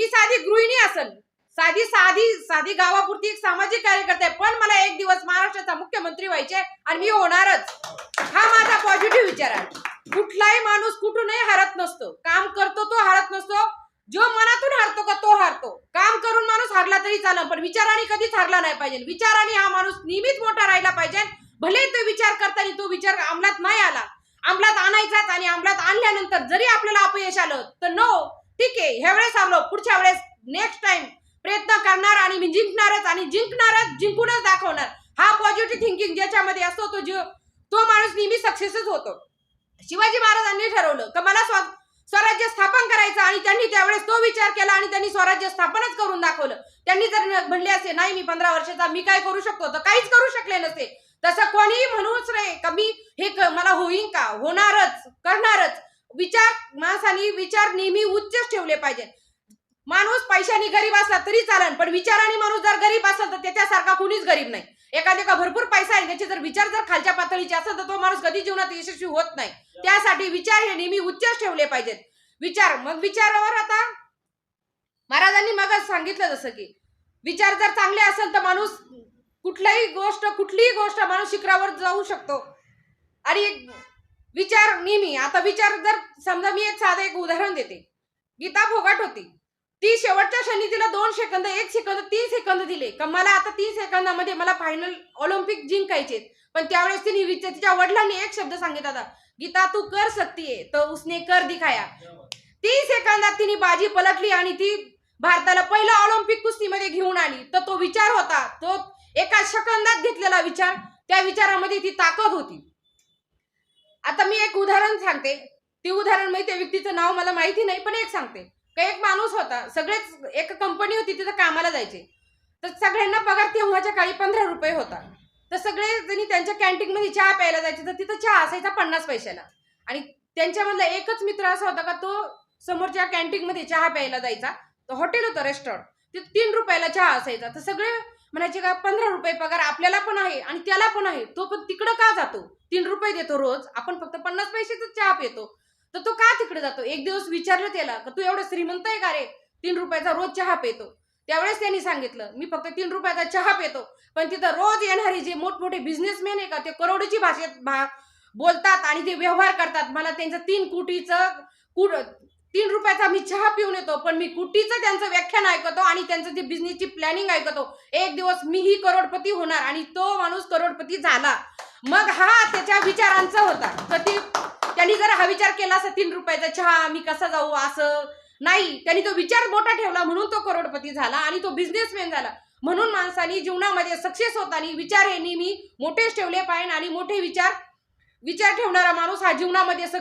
मी साधी गृहिणी असेल साधी साधी साधी गावापुरती एक सामाजिक कार्यकर्ता आहे. पण मला एक दिवस महाराष्ट्राचा मुख्यमंत्री व्हायचे आणि मी होणारच. हा माझा पॉझिटिव्ह विचार आहे. कुठलाही माणूस कुठूनही हरत नसतो. काम करतो तो हरत नसतो. जो मनातून हारतो का तो हारतो. काम करून माणूस हारला तरी चालेल पण विचाराने कधीच हारला नाही पाहिजे. विचाराने हा माणूस नेहमीच मोठा राहिला पाहिजे. भले तो विचार करताना तो विचार अंमलात नाही आला. अंमलात आणायचाच आणि अंमलात आणल्यानंतर जरी आपल्याला अपयश आलं तर नो ठीक आहे ह्या वेळेस आलो. पुढच्या वेळेस नेक्स्ट टाइम प्रयत्न करणार आणि मी जिंकणारच आणि जिंकणारच जिंकूनच दाखवणार. हा पॉझिटिव्ह थिंकिंग ज्याच्यामध्ये असतो तो जीव तो माणूस नेहमी सक्सेसच होतो. शिवाजी महाराजांनी ठरवलं का मला स्व स्वराज्य स्थापन करायचं आणि त्यांनी त्यावेळेस तो विचार केला आणि त्यांनी स्वराज्य स्थापनच करून दाखवलं. त्यांनी जर म्हणले असे नाही मी पंधरा वर्षाचा मी काय करू शकतो? तर काहीच करू शकले नसते तसं कोणीही म्हणूच रे का मी हे क- मला होईन का? होणारच करणारच. विचार माणसाने विचार नेहमी उच्चच ठेवले पाहिजे माणूस पैशाने गरीब असला तरी चालन पण विचाराने माणूस जर गरीब असेल तर त्याच्यासारखा कुणीच गरीब नाही. एखाद्या का भरपूर पैसा आहे त्याचे जर विचार जर खालच्या पातळीचे असेल तर तो माणूस कधी जीवनात यशस्वी होत नाही. त्यासाठी विचार हे नेहमी उच्चच ठेवले पाहिजेत. विचार मग विचारावर आता महाराजांनी मग सांगितलं जसं की विचार जर चांगले असेल तर माणूस कुठल्याही गोष्ट कुठलीही गोष्ट माणूस शिखरावर जाऊ शकतो. आणि विचार नेहमी आता विचार जर समजा मी एक साधं एक उदाहरण देते. गीता फोगाट होती. ती शेवटच्या क्षणी तिला दोन सेकंद एक सेकंद तीन सेकंद दिले. का मला आता तीन सेकंदामध्ये मला फायनल ऑलिम्पिक जिंकायचे पण त्यावेळेस तिने विचार तिच्या वडिलांनी एक शब्द सांगितला होता. गीता तू कर सकतीये तर उसने कर दिखाया. तीन सेकंदात तिने बाजी पलटली आणि ती भारताला पहिला ऑलिम्पिक कुस्तीमध्ये घेऊन आली. तर तो विचार होता. तो एका सेकंदात घेतलेला विचार. त्या विचारामध्ये ती ताकद होती. आता मी एक उदाहरण सांगते. ती उदाहरण माहिती व्यक्तीचं नाव मला माहिती नाही पण एक सांगते. का एक माणूस होता सगळेच एक कंपनी होती तिथं कामाला जायचे. तर सगळ्यांना पगार तेव्हाच्या काळी पंधरा रुपये होता. तर सगळे जणी त्यांच्या कॅन्टीन मध्ये चहा प्यायला जायचे तर तिथं चहा असायचा पन्नास पैशाला. आणि त्यांच्यामधला एकच मित्र असा होता का तो समोरच्या कॅन्टीन मध्ये चहा प्यायला जायचा. तर हॉटेल होतं रेस्टॉरंट तिथं तीन रुपयाला चहा असायचा. तर सगळे म्हणायचे का पंधरा रुपये पगार आपल्याला पण आहे आणि त्याला पण आहे. तो पण तिकडं का जातो? तीन रुपये देतो रोज आपण फक्त पन्नास पैशाचा चहा पितो. तर तो का तिकडे जातो? एक दिवस विचारलं त्याला का तू एवढं श्रीमंत आहे का रे? तीन रुपयाचा रोज चहा पितो. त्यावेळेस त्यांनी सांगितलं मी फक्त तीन रुपयाचा चहा पितो. पण तिथं रोज येणारे जे मोठमोठे बिझनेसमॅन आहे का ते करोडोची भाषेत भा बोलतात आणि ते व्यवहार करतात. मला त्यांचं तीन कोटीचं कुट तीन रुपयाचा मी चहा पिऊन येतो पण मी कुटीचं त्यांचं व्याख्यान ऐकतो आणि त्यांचं ते बिझनेसची प्लॅनिंग ऐकतो. एक दिवस मीही करोडपती होणार आणि तो माणूस करोडपती झाला. मग हा त्याच्या विचारांचा होता. कधी त्यांनी जर हा विचार केला असं तीन रुपयाचा चहा मी कसा जाऊ असं? नाही त्यांनी तो विचार मोठा ठेवला म्हणून तो करोडपती झाला आणि तो बिझनेसमॅन झाला. म्हणून माणसाने जीवनामध्ये सक्सेस होताना विचार हे नेहमी मोठेच ठेवले पाहिजे आणि मोठे विचार विचार ठेवणारा माणूस हा जीवनामध्ये